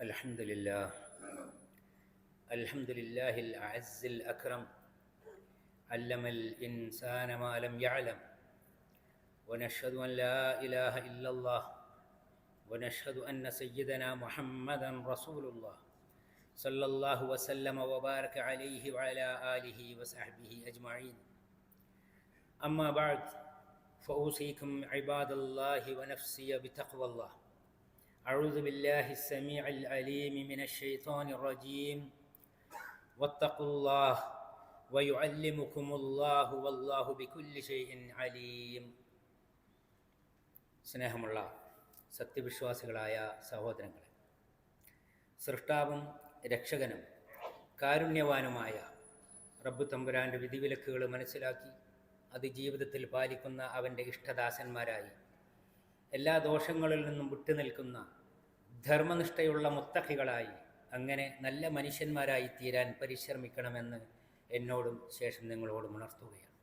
الحمد لله. الحمد لله الأعز الأكرم. علم الإنسان ما لم يعلم. ونشهد أن لا إله إلا الله. ونشهد أن سيدنا محمدا رسول الله. صلى الله وسلم وبارك عليه وعلى آله وصحبه أجمعين. أما بعد فأوصيكم عباد الله ونفسي بتقوى الله. أعوذ بالله السميع العليم من الشيطان الرجيم واتقوا الله ويعلمكم الله والله بكل شيء عليم സ്നേഹമുള്ള സത്യവിശ്വാസികളായ സഹോദരങ്ങളെ സൃഷ്ടാവും രക്ഷകനും കാരുണ്യവാനുമായ റബ്ബു തമ്പുരാൻ്റെ വിധിവിലക്കുകൾ മനസ്സിലാക്കി അത് ജീവിതത്തിൽ പാലിക്കുന്ന അവൻ്റെ ഇഷ്ടദാസന്മാരായി എല്ലാ ദോഷങ്ങളിൽ നിന്നും വിട്ടുനിൽക്കുന്ന ധർമ്മനിഷ്ഠയുള്ള മുത്തഹികളായി അങ്ങനെ നല്ല മനുഷ്യന്മാരായി തീരാൻ പരിശ്രമിക്കണമെന്ന് എന്നോടും ശേഷം നിങ്ങളോടും ഉണർത്തുകയാണ്.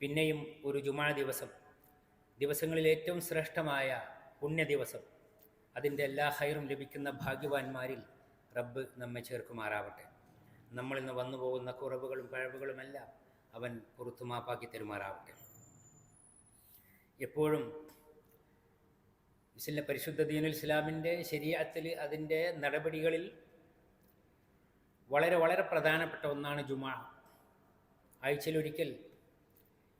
പിന്നെയും ഒരു ജുമാ ദിവസം ദിവസങ്ങളിൽ ഏറ്റവും ശ്രേഷ്ഠമായ പുണ്യ ദിവസം അതിന്റെ എല്ലാ ഹൈറും ലഭിക്കുന്ന ഭാഗ്യവാന്മാരിൽ റബ്ബ് നമ്മെ ചേർക്കുമാറാവട്ടെ. നമ്മളിൽ നിന്ന് വന്നു പോകുന്ന കുറവുകളും പഴവുകളുമെല്ലാം അവൻ പുറത്തുമാപ്പാക്കി തരുമാറാവട്ടെ. എപ്പോഴും ഇസ്ല പരിശുദ്ധ ദീനുൽ ഇസ്ലാമിന്റെ ശരീരത്തിൽ അതിന്റെ നടപടികളിൽ വളരെ വളരെ പ്രധാനപ്പെട്ട ഒന്നാണ് ജുമാ. ആഴ്ചയിലൊരിക്കൽ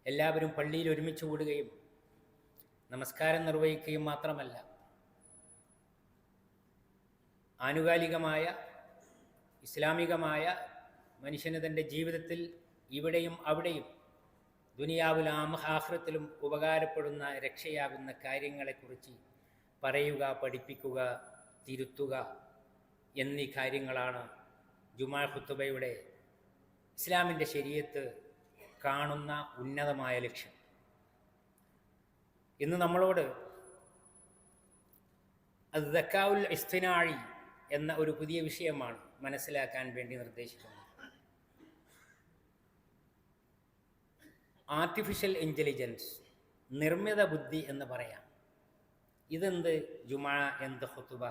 എല്ലാവരും പള്ളിയിൽ ഒരുമിച്ച് കൂടുകയും നമസ്കാരം നിർവഹിക്കുകയും മാത്രമല്ല ആനുകാലികമായ ഇസ്ലാമികമായ മനുഷ്യന് തന്റെ ജീവിതത്തിൽ ഇവിടെയും അവിടെയും ദുനിയാവിലും ആഹ്റത്തിലും ഉപകാരപ്പെടുന്ന രക്ഷയാകുന്ന കാര്യങ്ങളെക്കുറിച്ച് പറയുക പഠിപ്പിക്കുക തിരുത്തുക എന്നീ കാര്യങ്ങളാണ് ജുമാ ഖുത്തുബയുടെ ഇസ്ലാമിന്റെ ശരീരത്ത് കാണുന്ന ഉന്നതമായ ലക്ഷ്യം. ഇന്ന് നമ്മളോട് അത് ദക്കാവുൽ ഇസ്തിനാഴി എന്ന ഒരു പുതിയ വിഷയമാണ് മനസ്സിലാക്കാൻ വേണ്ടി നിർദ്ദേശിക്കുന്നത്. ആർട്ടിഫിഷ്യൽ ഇന്റലിജൻസ് നിർമ്മിത ബുദ്ധി എന്ന് പറയാം. ഇതെന്ത് ജുമാ എന്ത് ഹുത്തുബ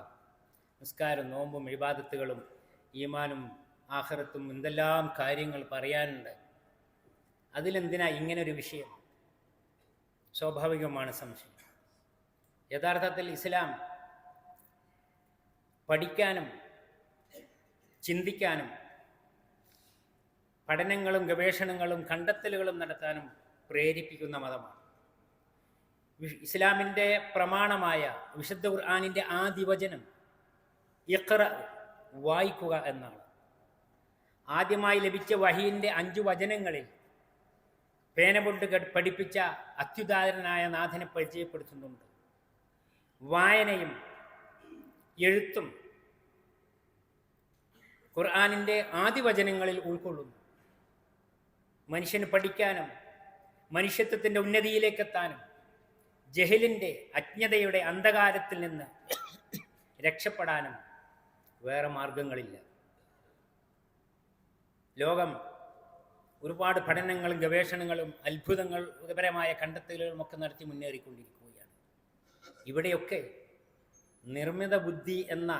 നിസ്കാരം നോമ്പും ഇബാദത്തുകളും ഈമാനും ആഹ്റത്തും എന്തെല്ലാം കാര്യങ്ങൾ പറയാനുണ്ട്? അതിലെന്തിനാ ഇങ്ങനൊരു വിഷയം? സ്വാഭാവികമാണ് സംശയം. യഥാർത്ഥത്തിൽ ഇസ്ലാം പഠിക്കാനും ചിന്തിക്കാനും പഠനങ്ങളും ഗവേഷണങ്ങളും കണ്ടെത്തലുകളും നടത്താനും പ്രേരിപ്പിക്കുന്ന മതമാണ്. ഇസ്ലാമിന്റെ പ്രമാണമായ വിശുദ്ധ ഖുർആാനിന്റെ ആദിവചനം ഇഖ്റ വായിക്കുക എന്നാണ്. ആദ്യമായി ലഭിച്ച വഹീന്റെ അഞ്ചു വചനങ്ങളിൽ പേന കൊണ്ട് പഠിപ്പിച്ച അത്യുദാരനായ നാഥനെ പരിചയപ്പെടുത്തുന്നുണ്ട്. വായനയും എഴുത്തും ഖുർആാനിന്റെ ആദ്യ വചനങ്ങളിൽ ഉൾക്കൊള്ളുന്നു. മനുഷ്യന് പഠിക്കാനും മനുഷ്യത്വത്തിന്റെ ഉന്നതിയിലേക്കെത്താനും ജഹലിന്റെ അജ്ഞതയുടെ അന്ധകാരത്തിൽ നിന്ന് രക്ഷപ്പെടാനും വേറെ മാർഗങ്ങളില്ല. ലോകം ഒരുപാട് പഠനങ്ങളും ഗവേഷണങ്ങളും അത്ഭുതങ്ങൾ പരമായ കണ്ടെത്തലുകളും ഒക്കെ നടത്തി മുന്നേറിക്കൊണ്ടിരിക്കുകയാണ്. ഇവിടെയൊക്കെ നിർമ്മിത ബുദ്ധി എന്ന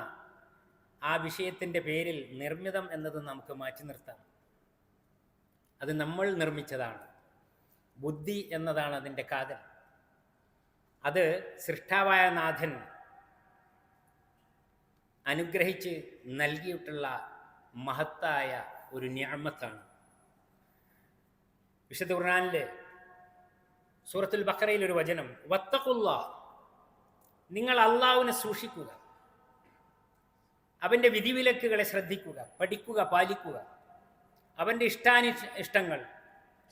ആ വിഷയത്തിന്റെ പേരിൽ നിർമ്മിതം എന്നത് നമുക്ക് മാറ്റി നിർത്താം. അത് നമ്മൾ നിർമ്മിച്ചതാണ്. ബുദ്ധി എന്നതാണ് അതിന്റെ കാതൽ. അത് സൃഷ്ടാവായ നാഥൻ അനുഗ്രഹിച്ച് നൽകിയിട്ടുള്ള മഹത്തായ ഒരു ഞാമത്താണ്. വിശുദ്ധ ഖുർആാനിലെ സൂറത്തുൽ ബക്കറയിൽ ഒരു വചനം വത്തക്കുള്ള നിങ്ങൾ അള്ളാവിനെ സൂക്ഷിക്കുക അവന്റെ വിധിവിലക്കുകളെ ശ്രദ്ധിക്കുക പഠിക്കുക പാലിക്കുക. അവന്റെ ഇഷ്ടാനി ഇഷ്ടങ്ങൾ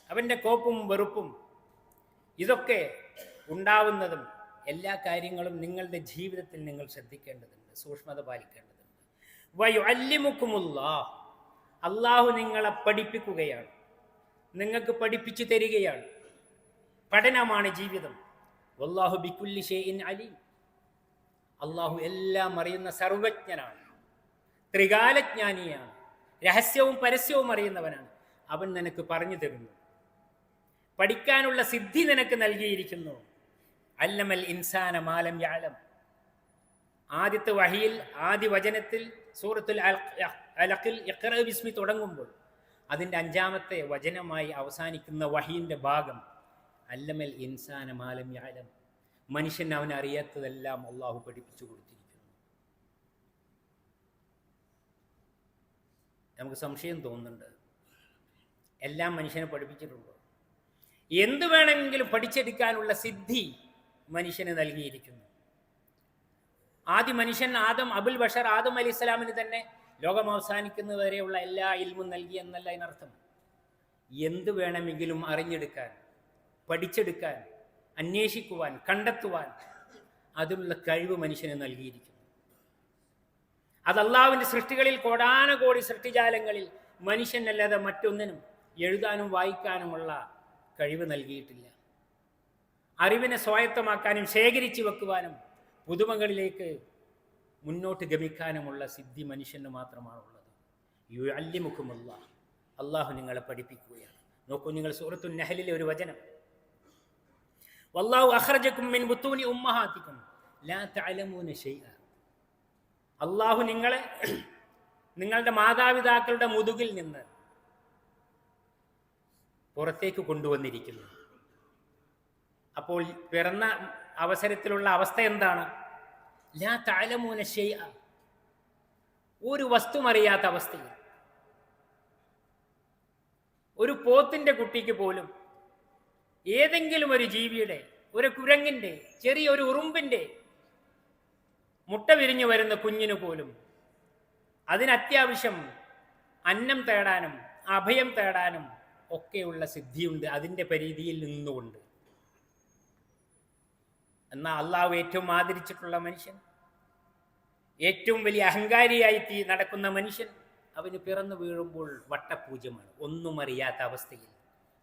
അവന്റെ കോപ്പും വെറുപ്പും ഇതൊക്കെ ഉണ്ടാവുന്നതും എല്ലാ കാര്യങ്ങളും നിങ്ങളുടെ ജീവിതത്തിൽ നിങ്ങൾ ശ്രദ്ധിക്കേണ്ടതുണ്ട് സൂക്ഷ്മത പാലിക്കേണ്ടതുണ്ട്. വയു അല്ലിമുക്കുമുള്ള അള്ളാഹു നിങ്ങളെ പഠിപ്പിക്കുകയാണ്. നിങ്ങൾക്ക് പഠിപ്പിച്ചു തരികയാണ്. പഠനമാണ് ജീവിതം. വല്ലാഹു ബിക്കുല്ലി ഷെയ്ൻ അലി. അള്ളാഹു എല്ലാം അറിയുന്ന സർവജ്ഞനാണ്. ത്രികാലജ്ഞാനിയാണ്. രഹസ്യവും പരസ്യവും അറിയുന്നവനാണ്. അവൻ നിനക്ക് പറഞ്ഞു തരുന്നു. പഠിക്കാനുള്ള സിദ്ധി നിനക്ക് നൽകിയിരിക്കുന്നു. അല്ലമൽ ഇൻസാന മാലം യാലം. ആദ്യത്തെ വഹിയിൽ ആദ്യ വചനത്തിൽ സൂറത്തുൽ അലഖിൽ ഇഖ്റ ബിസ്മി തുടങ്ങുമ്പോൾ അതിന്റെ അഞ്ചാമത്തെ വചനമായി അവസാനിക്കുന്ന വഹീന്റെ ഭാഗം അല്ലമൽ ഇൻസാന മാലം യാലം. മനുഷ്യൻ അവൻ അറിയാത്തതെല്ലാം അള്ളാഹു പഠിപ്പിച്ചു കൊടുത്തിരിക്കുന്നു. നമുക്ക് സംശയം തോന്നുന്നുണ്ട്. എല്ലാം മനുഷ്യനെ പഠിപ്പിച്ചിട്ടുണ്ടോ? എന്തു വേണമെങ്കിലും പഠിച്ചെടുക്കാനുള്ള സിദ്ധി മനുഷ്യന് നൽകിയിരിക്കുന്നു. ആദ്യ മനുഷ്യൻ ആദം അബുൽ ബഷർ ആദം അലി ഇസ്ലാമിന് തന്നെ ലോകം അവസാനിക്കുന്നവരെയുള്ള എല്ലാ ഇൽമും നൽകി എന്നല്ല അതിനർത്ഥം. എന്ത് വേണമെങ്കിലും അറിഞ്ഞെടുക്കാൻ പഠിച്ചെടുക്കാൻ അന്വേഷിക്കുവാൻ കണ്ടെത്തുവാൻ അതിനുള്ള കഴിവ് മനുഷ്യന് നൽകിയിരിക്കുന്നു. അത് അള്ളാവിന്റെ സൃഷ്ടികളിൽ കോടാനകോടി സൃഷ്ടിജാലങ്ങളിൽ മനുഷ്യനല്ലാതെ മറ്റൊന്നിനും എഴുതാനും വായിക്കാനുമുള്ള കഴിവ് നൽകിയിട്ടില്ല. അറിവിനെ സ്വായത്തമാക്കാനും ശേഖരിച്ചു വെക്കുവാനും പുതുമകളിലേക്ക് മുന്നോട്ട് ഗമിക്കാനുമുള്ള സിദ്ധി മനുഷ്യന് മാത്രമാണുള്ളത്. യു അല്ലിമുഖുമല്ല അള്ളാഹു നിങ്ങളെ പഠിപ്പിക്കുകയാണ്. നോക്കൂ നിങ്ങൾ സൂറത്തു നെഹലിലെ ഒരു വചനം. വല്ലാഹു അഹ്റജക്കും മിൻ ബുത്തൂനി ഉമ്മഹാത്തിക്കും. ലാ തഅലമൂന ഷൈഅ. അള്ളാഹു നിങ്ങളെ നിങ്ങളുടെ മാതാപിതാക്കളുടെ മുതുകിൽ നിന്ന് പുറത്തേക്ക് കൊണ്ടുവന്നിരിക്കുന്നു. അപ്പോൾ പിറന്ന അവസരത്തിലുള്ള അവസ്ഥ എന്താണ്? ലാ താലമൂന ശൈ ഒരു വസ്തു അറിയാത്ത അവസ്ഥയിൽ. ഒരു പോത്തിന്റെ കുട്ടിക്ക് പോലും ഏതെങ്കിലും ഒരു ജീവിയുടെ ഒരു കുരങ്ങിന്റെ ചെറിയൊരു ഉറുമ്പിന്റെ മുട്ട വിരിഞ്ഞു വരുന്ന കുഞ്ഞിന് പോലും അതിനത്യാവശ്യം അന്നം തേടാനും അഭയം തേടാനും ഒക്കെയുള്ള സിദ്ധിയുണ്ട് അതിന്റെ പരിധിയിൽ നിന്നുകൊണ്ട്. എന്നാൽ അള്ളാഹു ഏറ്റവും ആദരിച്ചിട്ടുള്ള മനുഷ്യൻ? ഏറ്റവും വലിയ അഹങ്കാരിയായി തീ നടക്കുന്ന മനുഷ്യൻ? അവന് പിറന്നു വീഴുമ്പോൾ വട്ടപൂജ്യമാണ്. ഒന്നും അറിയാത്ത അവസ്ഥയിൽ.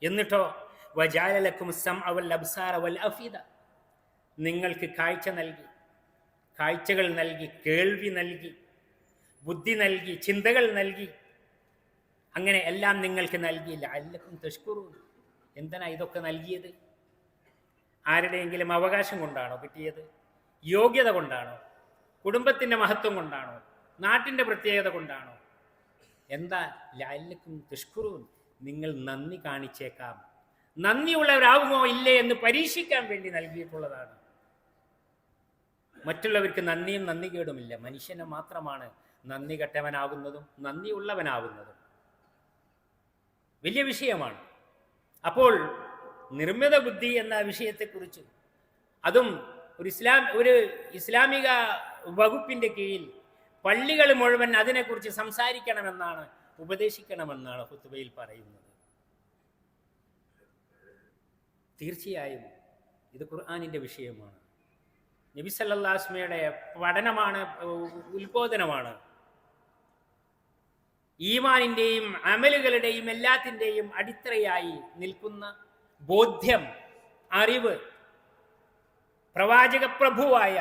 എന്നിട്ടോ വജാലലക്കും നിങ്ങൾക്ക് കാഴ്ച നൽകി കാഴ്ചകൾ നൽകി കേൾവി നൽകി ബുദ്ധി നൽകി ചിന്തകൾ നൽകി. അങ്ങനെ എല്ലാം നിങ്ങൾക്ക് നൽകിയില്ല അല്ലക്കും തഷ്കുറു എന്തിനാ ഇതൊക്കെ നൽകിയത്? ആരുടെയെങ്കിലും അവകാശം കൊണ്ടാണോ കിട്ടിയത്? യോഗ്യത കൊണ്ടാണോ? കുടുംബത്തിന്റെ മഹത്വം കൊണ്ടാണോ? നാട്ടിന്റെ പ്രത്യേകത കൊണ്ടാണോ? എന്താ ലാലിനും തുഷ്കുറും നിങ്ങൾ നന്ദി കാണിച്ചേക്കാം. നന്ദിയുള്ളവരാകുമോ ഇല്ലേ എന്ന് പരീക്ഷിക്കാൻ വേണ്ടി നൽകിയിട്ടുള്ളതാണ്. മറ്റുള്ളവർക്ക് നന്ദിയും നന്ദി കേടുമില്ല. മനുഷ്യനെ മാത്രമാണ് നന്ദി കെട്ടവനാകുന്നതും നന്ദിയുള്ളവനാകുന്നതും വലിയ വിഷയമാണ്. അപ്പോൾ നിർമ്മിത ബുദ്ധി എന്ന വിഷയത്തെക്കുറിച്ച്. അതും ഒരു ഇസ്ലാം ഒരു ഇസ്ലാമിക വകുപ്പിന്റെ കീഴിൽ പള്ളികൾ മുഴുവൻ അതിനെക്കുറിച്ച് സംസാരിക്കണമെന്നാണ് ഉപദേശിക്കണമെന്നാണ് ഹുത്തുബയിൽ പറയുന്നത്. തീർച്ചയായും ഇത് ഖുർആാനിന്റെ വിഷയമാണ്. നബി സല്ലാസ്മയുടെ പഠനമാണ് ഉത്ബോധനമാണ്. ഈമാനിന്റെയും അമലുകളുടെയും എല്ലാത്തിന്റെയും അടിത്തറയായി നിൽക്കുന്ന ബോധ്യം അറിവ് പ്രവാചക പ്രഭുവായ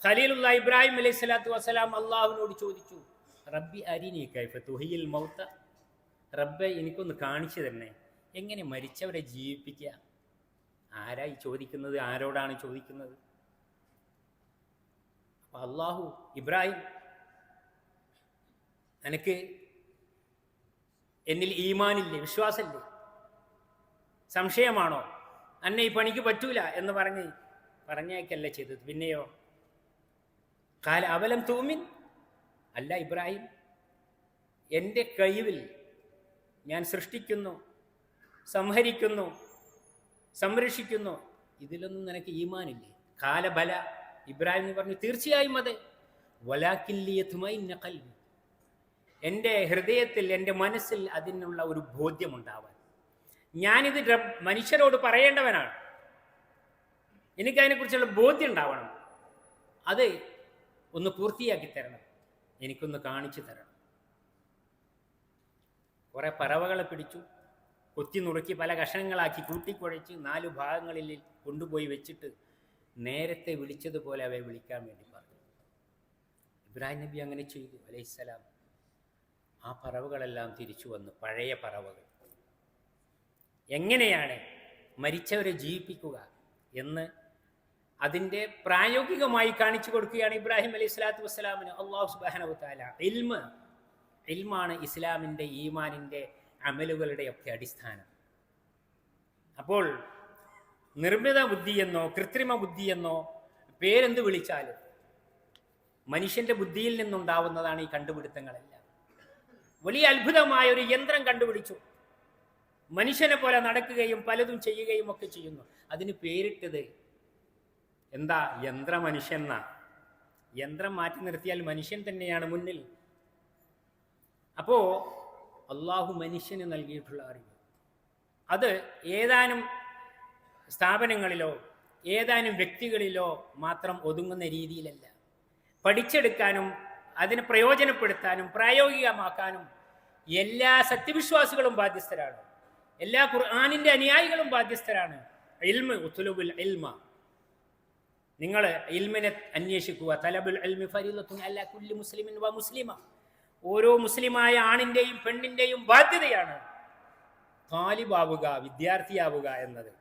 ഖലീലുള്ള ഇബ്രാഹിം അലൈഹി സ്വലാത്തു വസ്സലാം അള്ളാഹുവിനോട് ചോദിച്ചു റബ്ബി അരിനി കൈഫ തുഹിയിൽ മൗത്ത റബ്ബെ എനിക്കൊന്ന് കാണിച്ചു തന്നെ എങ്ങനെ മരിച്ചവരെ ജീവിപ്പിക്കുക? ആരായി ചോദിക്കുന്നത് ആരോടാണ് ചോദിക്കുന്നത്? അള്ളാഹു ഇബ്രാഹിം നിനക്ക് എന്നിൽ ഈമാനില്ലേ വിശ്വാസമില്ലേ സംശയമാണോ? അന്നെ ഈ പണിക്ക് പറ്റൂല എന്ന് പറഞ്ഞ് പറഞ്ഞേക്കല്ല ചെയ്തത്. പിന്നെയോ? കാല അവലം തൂമിൻ. അല്ല ഇബ്രാഹിം എന്റെ കഴിവിൽ ഞാൻ സൃഷ്ടിക്കുന്നു സംഹരിക്കുന്നു സംരക്ഷിക്കുന്നു. ഇതിലൊന്നും നിനക്ക് ഈമാനില്ലേ? കാലബല. ഇബ്രാഹിം എന്ന് പറഞ്ഞു തീർച്ചയായും അതെ. വലാക്കില്ലിയതുമായി നക്കൽ എന്റെ ഹൃദയത്തിൽ എന്റെ മനസ്സിൽ അതിനുള്ള ഒരു ബോധ്യമുണ്ടാവാൻ. ഞാനിത് മനുഷ്യരോട് പറയേണ്ടവനാണ്. എനിക്കതിനെക്കുറിച്ചുള്ള ബോധ്യം ഉണ്ടാവണം അത് ഒന്ന് പൂർത്തിയാക്കി തരണം. എനിക്കൊന്ന് കാണിച്ചു തരണം. കുറേ പറവകളെ പിടിച്ചു കൊത്തി നുറുക്കി പല കഷണങ്ങളാക്കി കൂട്ടിക്കുഴച്ച് നാല് ഭാഗങ്ങളിൽ കൊണ്ടുപോയി വെച്ചിട്ട് നേരത്തെ വിളിച്ചതുപോലെ അവയെ വിളിക്കാൻ വേണ്ടി പറഞ്ഞു. ഇബ്രാഹിം നബി അങ്ങനെ ചെയ്തു അലൈഹിസ്സലാം. ആ പറവുകളെല്ലാം തിരിച്ചു വന്നു പഴയ പറവകൾ. എങ്ങനെയാണ് മരിച്ചവരെ ജീവിപ്പിക്കുക എന്ന് അതിന്റെ പ്രായോഗികമായി കാണിച്ചു കൊടുക്കുകയാണ് ഇബ്രാഹിം അലൈഹി സ്വലാത്തു വസ്സലാമിന്. അള്ളാഹു സുബാനു താല ഇൽമ് ഇൽമാണ് ഇസ്ലാമിന്റെ ഈമാനിന്റെ അമലുകളുടെ ഒക്കെ അടിസ്ഥാനം. അപ്പോൾ നിർമ്മിത ബുദ്ധിയെന്നോ കൃത്രിമ ബുദ്ധിയെന്നോ പേരെന്ത് വിളിച്ചാലും മനുഷ്യന്റെ ബുദ്ധിയിൽ നിന്നുണ്ടാവുന്നതാണ് ഈ കണ്ടുപിടുത്തങ്ങളെല്ലാം. വലിയ അത്ഭുതമായ ഒരു യന്ത്രം കണ്ടുപിടിച്ചു. മനുഷ്യനെ പോലെ നടക്കുകയും പലതും ചെയ്യുകയും ഒക്കെ ചെയ്യുന്നു. അതിന് പേരിട്ടത് എന്താ? യന്ത്ര മനുഷ്യന്ന യന്ത്രം മാറ്റി നിർത്തിയാൽ മനുഷ്യൻ തന്നെയാണ് മുന്നിൽ. അപ്പോ അള്ളാഹു മനുഷ്യന് നൽകിയിട്ടുള്ള അറിവ്. അത് ഏതാനും സ്ഥാപനങ്ങളിലോ ഏതാനും വ്യക്തികളിലോ മാത്രം ഒതുങ്ങുന്ന രീതിയിലല്ല. പഠിച്ചെടുക്കാനും അതിനെ പ്രയോജനപ്പെടുത്താനും പ്രായോഗികമാക്കാനും എല്ലാ സത്യവിശ്വാസികളും ബാധ്യസ്ഥരാണ്. എല്ലാ ഖുർആാനിന്റെ അനുയായികളും ബാധ്യസ്ഥരാണ്. ഇൽമ ഉത്തുലുബുൽ ഇൽമ. നിങ്ങൾ ഇൽമിനെ അന്വേഷിക്കുക. തലബുൽ ഇൽമി ഫരീലത്തുൻ അല്ല കുല്ലി മുസ്ലിമിൻ വ മുസ്ലിമ. ഓരോ മുസ്ലിമായ ആണിന്റെയും പെണ്ണിന്റെയും ബാധ്യതയാണ് താലിബാവുക വിദ്യാർത്ഥിയാവുക എന്നത്.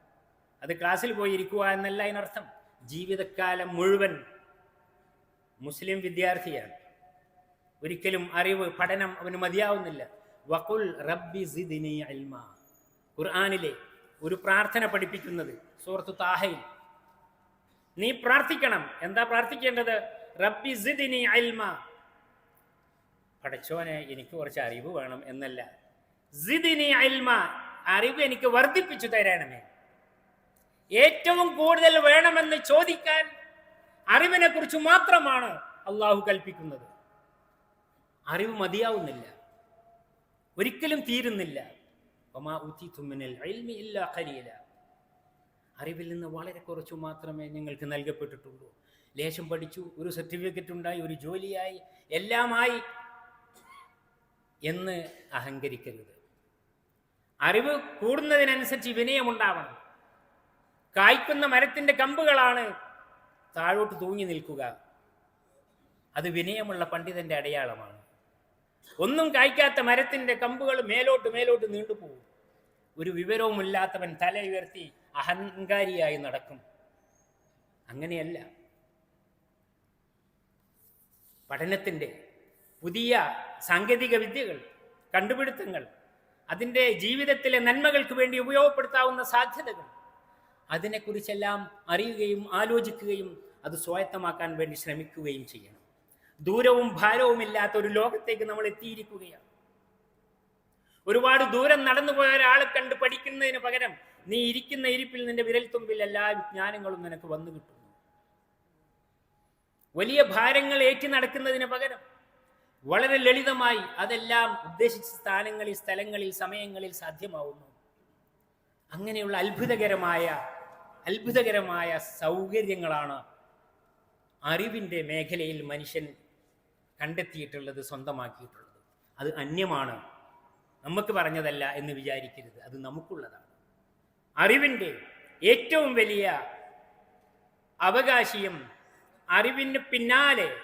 അത് ക്ലാസ്സിൽ പോയി ഇരിക്കുക എന്നല്ല അതിനർത്ഥം. ജീവിതകാലം മുഴുവൻ മുസ്ലിം വിദ്യാർത്ഥിയാണ്. ഒരിക്കലും അറിവ് പഠനം അവന് മതിയാവുന്നില്ല. വഖുൽ റബ്ബി സിദിനി ഇൽമ. ഖുർആനിലെ ഒരു പ്രാർത്ഥന പഠിപ്പിക്കുന്നത് സൂറത്ത് താഹയിൽ. നീ പ്രാർത്ഥിക്കണം. എന്താ പ്രാർത്ഥിക്കേണ്ടത്? റബ്ബി സിദ്നി ഇൽമ പഠിച്ചോനെ എനിക്ക് കുറച്ച് അറിവ് വേണം എന്നല്ല. സിദ്നി ഇൽമ അറിവ് എനിക്ക് വർദ്ധിപ്പിച്ചു തരണമേ. ഏറ്റവും കൂടുതൽ വേണമെന്ന് ചോദിക്കാൻ അറിവിനെ കുറിച്ച് മാത്രമാണ് അള്ളാഹു കൽപ്പിക്കുന്നത്. അറിവ് മതിയാവുന്നില്ല. ഒരിക്കലും തീരുന്നില്ല. ഇൽമി ഇല്ലാ. അറിവിൽ നിന്ന് വളരെ കുറച്ചു മാത്രമേ നിങ്ങൾക്ക് നൽകപ്പെട്ടിട്ടുള്ളൂ. ലേശം പഠിച്ചു ഒരു സർട്ടിഫിക്കറ്റ് ഉണ്ടായി ഒരു ജോലിയായി എല്ലാമായി എന്ന് അഹങ്കരിക്കരുത്. അറിവ് കൂടുന്നതിനനുസരിച്ച് വിനയമുണ്ടാവണം. കായ്ക്കുന്ന മരത്തിന്റെ കമ്പുകളാണ് താഴോട്ട് തൂങ്ങി നിൽക്കുക. അത് വിനയമുള്ള പണ്ഡിതന്റെ അടയാളമാണ്. ഒന്നും കായ്ക്കാത്ത മരത്തിന്റെ കമ്പുകൾ മേലോട്ട് മേലോട്ട് നീണ്ടുപോകും. ഒരു വിവരവുമില്ലാത്തവൻ തല ഉയർത്തി അഹങ്കാരിയായി നടക്കും. അങ്ങനെയല്ല. പഠനത്തിന്റെ പുതിയ സാങ്കേതിക വിദ്യകൾ കണ്ടുപിടുത്തങ്ങൾ അതിന്റെ ജീവിതത്തിലെ നന്മകൾക്ക് വേണ്ടി ഉപയോഗപ്പെടുത്താവുന്ന സാധ്യതകൾ അതിനെക്കുറിച്ചെല്ലാം അറിയുകയും ആലോചിക്കുകയും അത് സ്വായത്തമാക്കാൻ വേണ്ടി ശ്രമിക്കുകയും ചെയ്യണം. ദൂരവും ഭാരവുമില്ലാത്ത ഒരു ലോകത്തേക്ക് നമ്മൾ എത്തിയിരിക്കുകയാണ്. ഒരുപാട് ദൂരം നടന്നു പോയ ഒരാൾ കണ്ട് പഠിക്കുന്നതിന് പകരം നീ ഇരിക്കുന്ന ഇരിപ്പിൽ നിന്റെ വിരൽത്തുമ്പിൽ എല്ലാ വിജ്ഞാനങ്ങളും നിനക്ക് വന്നു കിട്ടുന്നു. വലിയ ഭാരങ്ങൾ ഏറ്റു നടക്കുന്നതിന് പകരം വളരെ ലളിതമായി അതെല്ലാം ഉദ്ദേശിച്ച സ്ഥാനങ്ങളിൽ സ്ഥലങ്ങളിൽ സമയങ്ങളിൽ സാധ്യമാവുന്നു. അങ്ങനെയുള്ള അത്ഭുതകരമായ അത്ഭുതകരമായ സൗകര്യങ്ങളാണ് അറിവിന്റെ മേഖലയിൽ മനുഷ്യൻ കണ്ടെത്തിയിട്ടുള്ളത് സ്വന്തമാക്കിയിട്ടുള്ളത്. അത് അന്യമാണ്. നമുക്ക് പറഞ്ഞതല്ല എന്ന് വിചാരിക്കരുത്. അത് നമുക്കുള്ളതാണ്. അറിവിന്റെ ഏറ്റവും വലിയ അവകാശിയും അറിവിന് പിന്നാലെ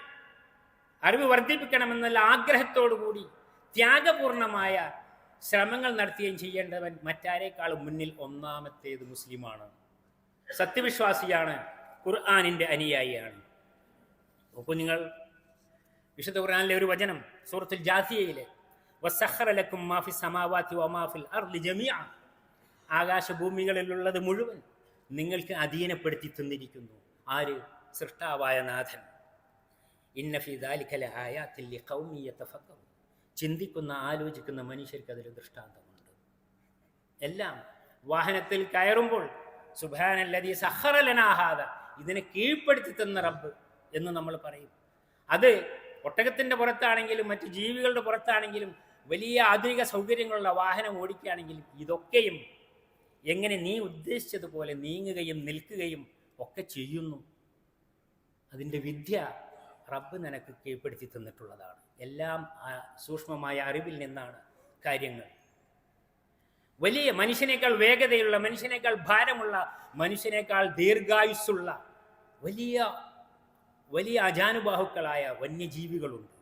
അറിവ് വർദ്ധിപ്പിക്കണമെന്നുള്ള ആഗ്രഹത്തോടുകൂടി ത്യാഗപൂർണമായ ശ്രമങ്ങൾ നടത്തുകയും ചെയ്യേണ്ടവൻ മറ്റാരേക്കാളും മുന്നിൽ ഒന്നാമത്തേത് മുസ്ലിമാണ്. സത്യവിശ്വാസിയാണ് ഖുർആാനിന്റെ അനുയായിയാണ്. അപ്പോൾ നിങ്ങൾ. വിശുദ്ധ ഖുർആാനിലെ ഒരു വചനം സൂറത്തുൽ ജാസിയയിലെ വസഹറലക്കും മാഫി ആകാശഭൂമികളിലുള്ളത് മുഴുവൻ നിങ്ങൾക്ക് അധീനപ്പെടുത്തി തന്നിരിക്കുന്നു. ആര്? സൃഷ്ടാവായ നാഥൻ. ചിന്തിക്കുന്ന ആലോചിക്കുന്ന മനുഷ്യർക്ക് അതിൽ ദൃഷ്ടാന്തമുണ്ട്. എല്ലാം വാഹനത്തിൽ കയറുമ്പോൾ സുബാനല്ലതി സഹറലനാഹാദ ഇതിനെ കീഴ്പ്പെടുത്തി തന്ന റബ്ബ് എന്ന് നമ്മൾ പറയും. അത് ഒട്ടകത്തിന്റെ പുറത്താണെങ്കിലും മറ്റ് ജീവികളുടെ പുറത്താണെങ്കിലും വലിയ ആധുനിക സൗകര്യങ്ങളുള്ള വാഹനം ഓടിക്കുകയാണെങ്കിലും ഇതൊക്കെയും എങ്ങനെ നീ ഉദ്ദേശിച്ചതുപോലെ നീങ്ങുകയും നിൽക്കുകയും ഒക്കെ ചെയ്യുന്നു. അതിന്റെ വിദ്യ റബ്ബ് നിനക്ക് കീഴ്പ്പെടുത്തി തന്നിട്ടുള്ളതാണ്. എല്ലാം സൂക്ഷ്മമായ അറിവിൽ നിന്നാണ് കാര്യങ്ങൾ. വലിയ മനുഷ്യനേക്കാൾ വേഗതയുള്ള മനുഷ്യനേക്കാൾ ഭാരമുള്ള മനുഷ്യനേക്കാൾ ദീർഘായുസ്സുള്ള വലിയ വലിയ അജാനുബാഹുക്കളായ വന്യജീവികളുണ്ട്.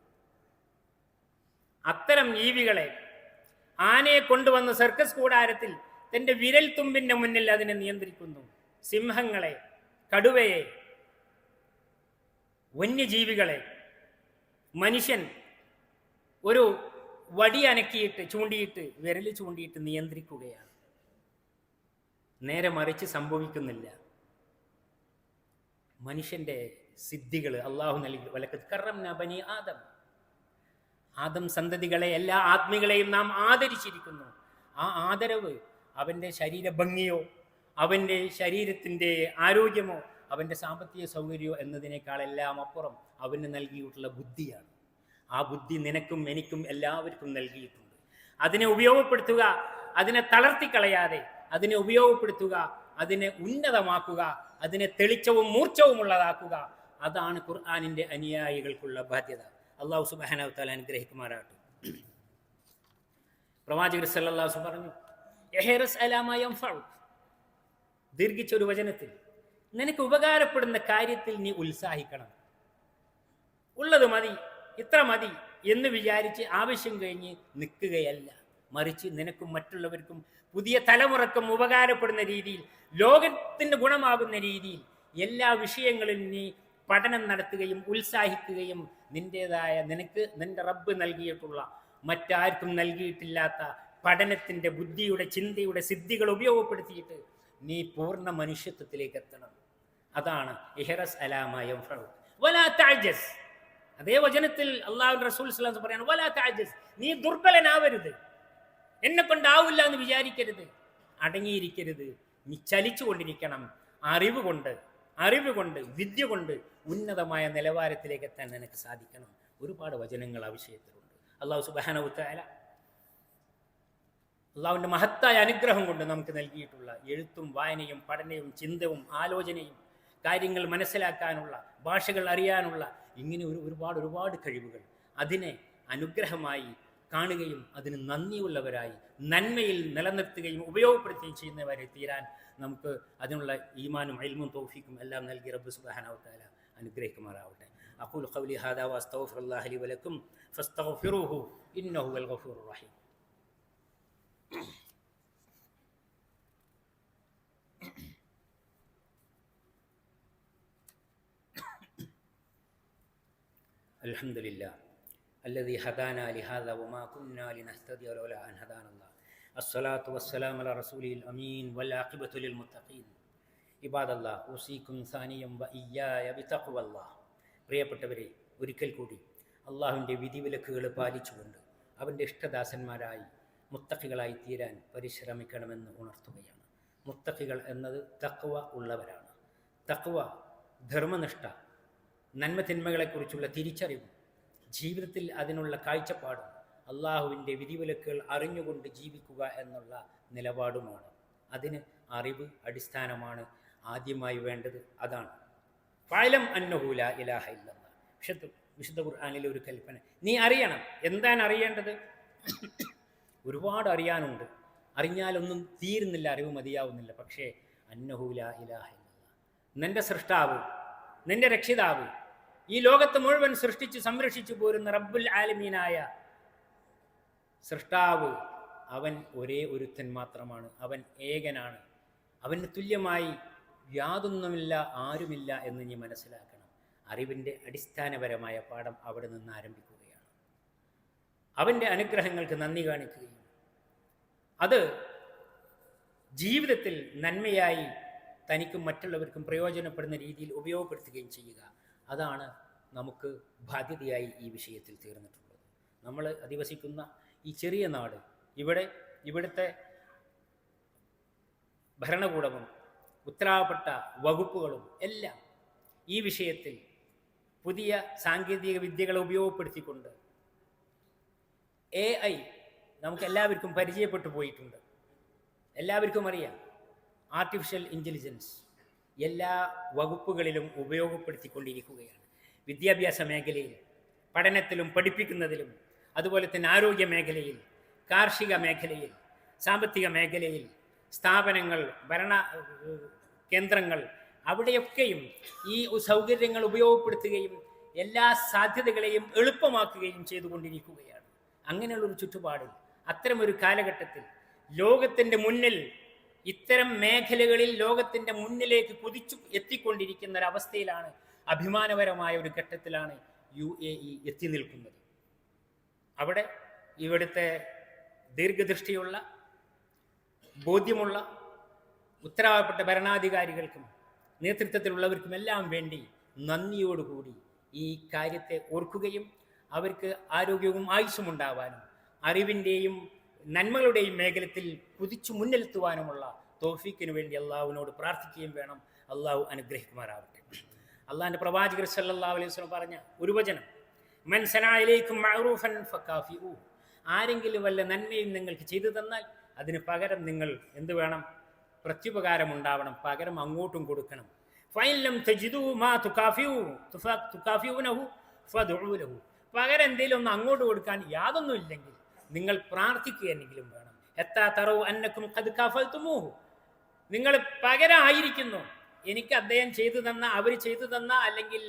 അത്തരം ജീവികളെ ആനയെ കൊണ്ടുവന്ന സർക്കസ് കൂടാരത്തിൽ തന്റെ വിരൽ തുമ്പിന്റെ മുന്നിൽ അതിനെ നിയന്ത്രിക്കുന്നു. സിംഹങ്ങളെ കടുവയെ വന്യജീവികളെ മനുഷ്യൻ ഒരു വടി അനക്കിയിട്ട് ചൂണ്ടിയിട്ട് വിരൽ ചൂണ്ടിയിട്ട് നിയന്ത്രിക്കുകയാണ്. നേരെ മറിച്ച് സംഭവിക്കുന്നില്ല. മനുഷ്യന്റെ സിദ്ധികൾ അള്ളാഹു നൽകി. വലക്കത് കറം നബനി ആദം. ആദം സന്തതികളെ എല്ലാ ആത്മികളെയും നാം ആദരിച്ചിരിക്കുന്നു. ആ ആദരവ് അവന്റെ ശരീര ഭംഗിയോ അവന്റെ ശരീരത്തിന്റെ ആരോഗ്യമോ അവന്റെ സാമ്പത്തിക സൗകര്യമോ എന്നതിനേക്കാളെല്ലാം അപ്പുറം അവന് നൽകിയിട്ടുള്ള ബുദ്ധിയാണ്. ആ ബുദ്ധി നിനക്കും എനിക്കും എല്ലാവർക്കും നൽകിയിട്ടുണ്ട്. അതിനെ ഉപയോഗപ്പെടുത്തുക അതിനെ തളർത്തിക്കളയാതെ അതിനെ ഉപയോഗപ്പെടുത്തുക അതിനെ ഉന്നതമാക്കുക അതിനെ തെളിച്ചവും മൂർച്ചവുമുള്ളതാക്കുക അതാണ് ഖുർആാനിന്റെ അനുയായികൾക്കുള്ള ബാധ്യത. അള്ളാഹു സുബാനവത്താൽ അനുഗ്രഹിക്കുമാറാകട്ടെ. പ്രവാചകർ സല്ലാസു പറഞ്ഞു എഹേറസ് അലാമയം ദീർഘിച്ചൊരു വചനത്തിൽ നിനക്ക് ഉപകാരപ്പെടുന്ന കാര്യത്തിൽ നീ ഉത്സാഹിക്കണം. ഉള്ളത് മതി ഇത്ര മതി എന്ന് വിചാരിച്ച് ആവശ്യം കഴിഞ്ഞ് നിൽക്കുകയല്ല. മറിച്ച് നിനക്കും മറ്റുള്ളവർക്കും പുതിയ തലമുറക്കും ഉപകാരപ്പെടുന്ന രീതിയിൽ ലോകത്തിന് ഗുണമാകുന്ന രീതിയിൽ എല്ലാ വിഷയങ്ങളിലും നീ പഠനം നടത്തുകയും ഉത്സാഹിക്കുകയും നിന്റേതായ നിനക്ക് നിന്റെ റബ്ബ് നൽകിയിട്ടുള്ള മറ്റാർക്കും നൽകിയിട്ടില്ലാത്ത പഠനത്തിന്റെ ബുദ്ധിയുടെ ചിന്തയുടെ സിദ്ധികൾ ഉപയോഗപ്പെടുത്തിയിട്ട് നീ പൂർണ മനുഷ്യത്വത്തിലേക്ക് എത്തണം. അതാണ് ഇഹറസ് വലാ താജസ് അതേ വചനത്തിൽ അള്ളാഹു റസൂൽ സ്വലാസ് പറയാണ് വലാ താജസ് നീ ദുർബലനാവരുത്. എന്നെ കൊണ്ടാവില്ല എന്ന് വിചാരിക്കരുത്. അടങ്ങിയിരിക്കരുത്. നീ ചലിച്ചു കൊണ്ടിരിക്കണം അറിവ് കൊണ്ട് അറിവ് കൊണ്ട് വിദ്യ കൊണ്ട് ഉന്നതമായ നിലവാരത്തിലേക്ക് എത്താൻ നിനക്ക് സാധിക്കണം. ഒരുപാട് വചനങ്ങൾ ആ വിഷയത്തിലുണ്ട്. അള്ളാഹു സുബാനവുത്തായ അള്ളാഹുവിന്റെ മഹത്തായ അനുഗ്രഹം കൊണ്ട് നമുക്ക് നൽകിയിട്ടുള്ള എഴുത്തും വായനയും പഠനവും ചിന്തവും ആലോചനയും കാര്യങ്ങൾ മനസ്സിലാക്കാനുള്ള ഭാഷകൾ അറിയാനുള്ള ഇങ്ങനെ ഒരു ഒരുപാട് ഒരുപാട് കഴിവുകൾ അതിനെ അനുഗ്രഹമായി കാണുകയും അതിന് നന്ദിയുള്ളവരായി നന്മയിൽ നിലനിർത്തുകയും ഉപയോഗപ്പെടുത്തുകയും ചെയ്യുന്നവരെ തീരാൻ നമുക്ക് അതിനുള്ള ഈമാനും അൽമും തോഫിക്കും എല്ലാം നൽകി റബ്ബ് സുബാനാവത്താല أن ما على هؤلاء أقول قولي هذا وأستغفر الله لي ولكم فاستغفروه إنه هو الغفور الرحيم. الحمد لله الذي هدانا لهذا وما كنا لنهتدي لولا أن هدانا الله. الصلاة والسلام على رسوله الأمين والعاقبة للمتقين. ഇബാദല്ലാ വ ഇയ്യായ പ്രിയപ്പെട്ടവരെ ഒരിക്കൽ കൂടി അള്ളാഹുവിന്റെ വിധിവിലക്കുകൾ പാലിച്ചുകൊണ്ട് അവന്റെ ഇഷ്ടദാസന്മാരായി മുത്തഫികളായി തീരാൻ പരിശ്രമിക്കണമെന്ന് ഉണർത്തുകയാണ്. മുത്തഫികൾ എന്നത് തക്വ ഉള്ളവരാണ്. തക്വ ധർമ്മനിഷ്ഠ നന്മതിന്മകളെക്കുറിച്ചുള്ള തിരിച്ചറിവും ജീവിതത്തിൽ അതിനുള്ള കാഴ്ചപ്പാടും അള്ളാഹുവിന്റെ വിധിവിലക്കുകൾ അറിഞ്ഞുകൊണ്ട് ജീവിക്കുക എന്നുള്ള നിലപാടുമാണ്. അതിന് അറിവ് അടിസ്ഥാനമാണ് ആദ്യമായി വേണ്ടത് അതാണ്. ഫലം അന്നഹൂല ഇലാഹ ഇല്ലെന്ന വിശുദ്ധ വിശുദ്ധ ഖുർആാനിലെ ഒരു കൽപ്പന. നീ അറിയണം. എന്താണ് അറിയേണ്ടത്? ഒരുപാട് അറിയാനുണ്ട്. അറിഞ്ഞാലൊന്നും തീരുന്നില്ല അറിവ് മതിയാവുന്നില്ല. പക്ഷേ അന്നഹൂല ഇലാഹ നിന്റെ സൃഷ്ടാവ് നിന്റെ രക്ഷിതാവ് ഈ ലോകത്ത് മുഴുവൻ സൃഷ്ടിച്ച് സംരക്ഷിച്ചു പോരുന്ന റബ്ബുൽ ആലമീനായ സൃഷ്ടാവ് അവൻ ഒരേ ഒരുത്തൻ മാത്രമാണ്. അവൻ ഏകനാണ്. അവന് തുല്യമായി യാതൊന്നുമില്ല ആരുമില്ല എന്ന് നീ മനസ്സിലാക്കണം. അറിവിന്റെ അടിസ്ഥാനപരമായ പാഠം അവിടെ നിന്ന് ആരംഭിക്കുകയാണ്. അവന്റെ അനുഗ്രഹങ്ങൾക്ക് നന്ദി കാണിക്കുകയും അത് ജീവിതത്തിൽ നന്മയായി തനിക്കും മറ്റുള്ളവർക്കും പ്രയോജനപ്പെടുന്ന രീതിയിൽ ഉപയോഗപ്പെടുത്തുകയും ചെയ്യുക. അതാണ് നമുക്ക് ബാധ്യതയായി ഈ വിഷയത്തിൽ തീർന്നിട്ടുള്ളത്. നമ്മൾ അധിവസിക്കുന്ന ഈ ചെറിയ നാട് ഇവിടെ ഇവിടുത്തെ ഭരണകൂടവും ഉത്തരവാദപ്പെട്ട വകുപ്പുകളും എല്ലാം ഈ വിഷയത്തിൽ പുതിയ സാങ്കേതിക വിദ്യകളെ ഉപയോഗപ്പെടുത്തിക്കൊണ്ട് എ ഐ നമുക്ക് എല്ലാവർക്കും പരിചയപ്പെട്ടു പോയിട്ടുണ്ട്. എല്ലാവർക്കും അറിയാം ആർട്ടിഫിഷ്യൽ ഇന്റലിജൻസ് എല്ലാ വകുപ്പുകളിലും ഉപയോഗപ്പെടുത്തിക്കൊണ്ടിരിക്കുകയാണ്. വിദ്യാഭ്യാസ മേഖലയിൽ പഠനത്തിലും പഠിപ്പിക്കുന്നതിലും അതുപോലെ തന്നെ ആരോഗ്യ മേഖലയിൽ കാർഷിക മേഖലയിൽ സാമ്പത്തിക മേഖലയിൽ സ്ഥാപനങ്ങൾ ഭരണ കേന്ദ്രങ്ങൾ അവിടെയൊക്കെയും ഈ സൗകര്യങ്ങൾ ഉപയോഗപ്പെടുത്തുകയും എല്ലാ സാധ്യതകളെയും എളുപ്പമാക്കുകയും ചെയ്തുകൊണ്ടിരിക്കുകയാണ്. അങ്ങനെയുള്ളൊരു ചുറ്റുപാടിൽ അത്തരമൊരു കാലഘട്ടത്തിൽ ലോകത്തിന്റെ മുന്നിൽ ഇത്തരം മേഖലകളിൽ ലോകത്തിന്റെ മുന്നിലേക്ക് കുതിച്ചു എത്തിക്കൊണ്ടിരിക്കുന്ന അവസ്ഥയിലാണ് അഭിമാനപരമായ ഒരു ഘട്ടത്തിലാണ് യു എ ഇ എത്തി നിൽക്കുന്നത്. അവിടെ ഇവിടുത്തെ ദീർഘദൃഷ്ടിയുള്ള ബോധ്യമുള്ള ഉത്തരവാദപ്പെട്ട ഭരണാധികാരികൾക്കും നേതൃത്വത്തിലുള്ളവർക്കും എല്ലാം വേണ്ടി നന്ദിയോടുകൂടി ഈ കാര്യത്തെ ഓർക്കുകയും അവർക്ക് ആരോഗ്യവും ആയുസ്സും ഉണ്ടാവാനും അറിവിന്റെയും നന്മകളുടെയും മേഖലത്തിൽ കുതിച്ചു മുന്നിലെത്തുവാനുമുള്ള തോഫീക്കിന് വേണ്ടി അള്ളാഹുവിനോട് പ്രാർത്ഥിക്കുകയും വേണം. അള്ളാഹു അനുഗ്രഹിക്കുമാറാവട്ടെ. അള്ളാഹിന്റെ പ്രവാചകർ സല്ലാ അലൈഹി വസല്ലം പറഞ്ഞ ഒരു വചനം മൻ സനായിലേക്കും മഅറൂഫൻ ഫക്കാഫിഊ ആരെങ്കിലും വല്ല നന്മയും നിങ്ങൾക്ക് ചെയ്തു തന്നാൽ അതിന് പകരം നിങ്ങൾ എന്ത് വേണം? പ്രത്യുപകാരം ഉണ്ടാവണം പകരം അങ്ങോട്ടും കൊടുക്കണം. ഫൈലം പകരം എന്തെങ്കിലും ഒന്ന് അങ്ങോട്ട് കൊടുക്കാൻ യാതൊന്നും ഇല്ലെങ്കിൽ നിങ്ങൾ പ്രാർത്ഥിക്കുക എന്നെങ്കിലും വേണം. എത്താ തറവ് അന്നക്കും കത് കഫൽത്തുമോഹു നിങ്ങൾ പകരമായിരിക്കുന്നു എനിക്ക് അദ്ദേഹം ചെയ്തു തന്ന അവർ ചെയ്തു തന്ന അല്ലെങ്കിൽ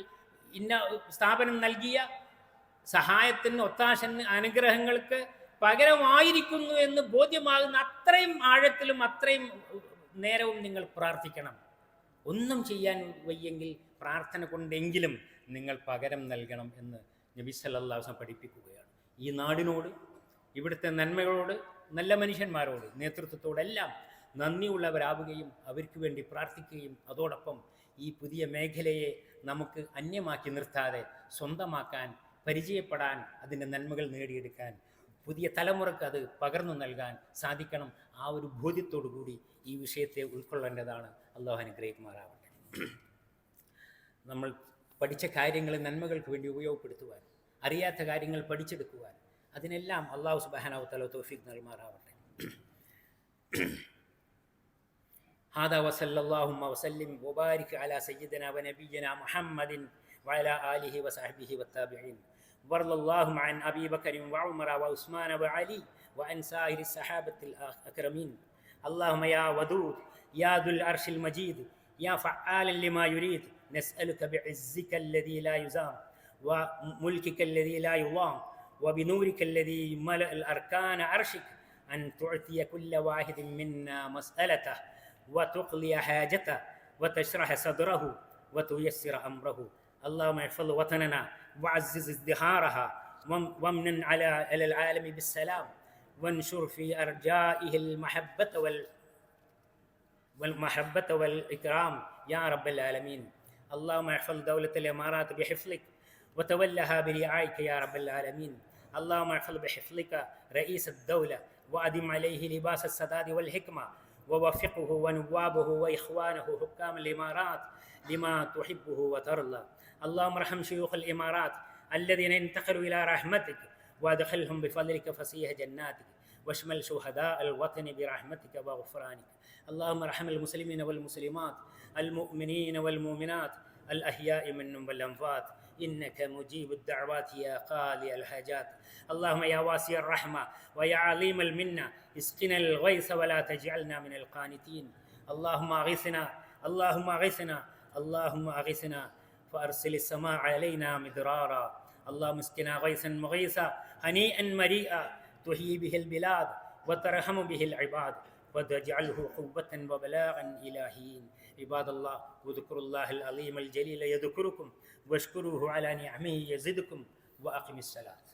ഇന്ന സ്ഥാപനം നൽകിയ സഹായത്തിന് ഒത്താശന് അനുഗ്രഹങ്ങൾക്ക് പകരമായിരിക്കുന്നു എന്ന് ബോധ്യമാകുന്ന അത്രയും ആഴത്തിലും അത്രയും നേരവും നിങ്ങൾ പ്രാർത്ഥിക്കണം. ഒന്നും ചെയ്യാൻ വയ്യെങ്കിൽ പ്രാർത്ഥന കൊണ്ടെങ്കിലും നിങ്ങൾ പകരം നൽകണം എന്ന് നബി അലൈഹി പഠിപ്പിക്കുകയാണ്. ഈ നാടിനോട് ഇവിടുത്തെ നന്മകളോട് നല്ല മനുഷ്യന്മാരോട് നേതൃത്വത്തോടെല്ലാം നന്ദിയുള്ളവരാവുകയും അവർക്ക് വേണ്ടി പ്രാർത്ഥിക്കുകയും അതോടൊപ്പം ഈ പുതിയ മേഖലയെ നമുക്ക് അന്യമാക്കി നിർത്താതെ സ്വന്തമാക്കാൻ പരിചയപ്പെടാൻ അതിന്റെ നന്മകൾ നേടിയെടുക്കാൻ പുതിയ തലമുറക്ക് അത് പകർന്നു നൽകാൻ സാധിക്കണം ആ ഒരു ബോധ്യത്തോടു കൂടി ഈ വിഷയത്തെ ഉൾക്കൊള്ളേണ്ടതാണ് അള്ളാഹു അനുഗ്രഹിക്കുമാറാവട്ടെ നമ്മൾ പഠിച്ച കാര്യങ്ങൾ നന്മകൾക്ക് വേണ്ടി ഉപയോഗപ്പെടുത്തുവാൻ അറിയാത്ത കാര്യങ്ങൾ പഠിച്ചെടുക്കുവാൻ അതിനെല്ലാം അള്ളാഹു സുബാനാവു തല തോഫിക് നൽകുമാറാവട്ടെ هذا وصلى اللهم وسلم وبارك على سيدنا ونبينا محمد وعلى آله وصحبه والتابعين وارض اللهم عن أبي بكر وعمر وعثمان وعلي وعن سائر الصحابة الأكرمين. اللهم يا ودود يا ذو العرش المجيد يا فعالا لما يريد نسألك بعزك الذي لا يزام وملكك الذي لا يضام وبنورك الذي ملأ الأركان عرشك أن تعطي كل واحد منا مسألته وتقضي حاجته وتشرح صدره وتيسر أمره. اللهم احفظ وطننا وعزز ازدهارها وام- وامن على على العالم بالسلام. وانشر في أرجائه المحبة وال والمحبة والإكرام. يا رب العالمين. اللهم احفظ دولة الإمارات بحفظك وتولها برعايك يا رب العالمين. اللهم احفظ بحفظك رئيس الدولة وأدم عليه لباس السداد والحكمة. ووفقه ونوابه وإخوانه حكام الإمارات لما تحبه وترضى. اللهم ارحم شيوخ الإمارات الذين انتقلوا إلى رحمتك وادخلهم بفضلك فسيح جناتك واشمل شهداء الوطن برحمتك وغفرانك. اللهم ارحم المسلمين والمسلمات المؤمنين والمؤمنات الأحياء منهم والأموات إنك مجيب الدعوات يا قاضي الحاجات. اللهم يا واسع الرحمة ويا عظيم المنة اسقنا الغيث ولا تجعلنا من القانتين. اللهم أغثنا اللهم أغثنا اللهم أغثنا. فأرسل السماء علينا مدرارا. اللهم اسقنا غيثا مغيثا هنيئا مريئا. تحيي به البلاد وترحم به العباد وتجعله قوة وبلاغا إلى حين. عباد الله واذكروا الله العظيم الجليل يذكركم واشكروه على نعمه يزدكم وأقم الصلاة.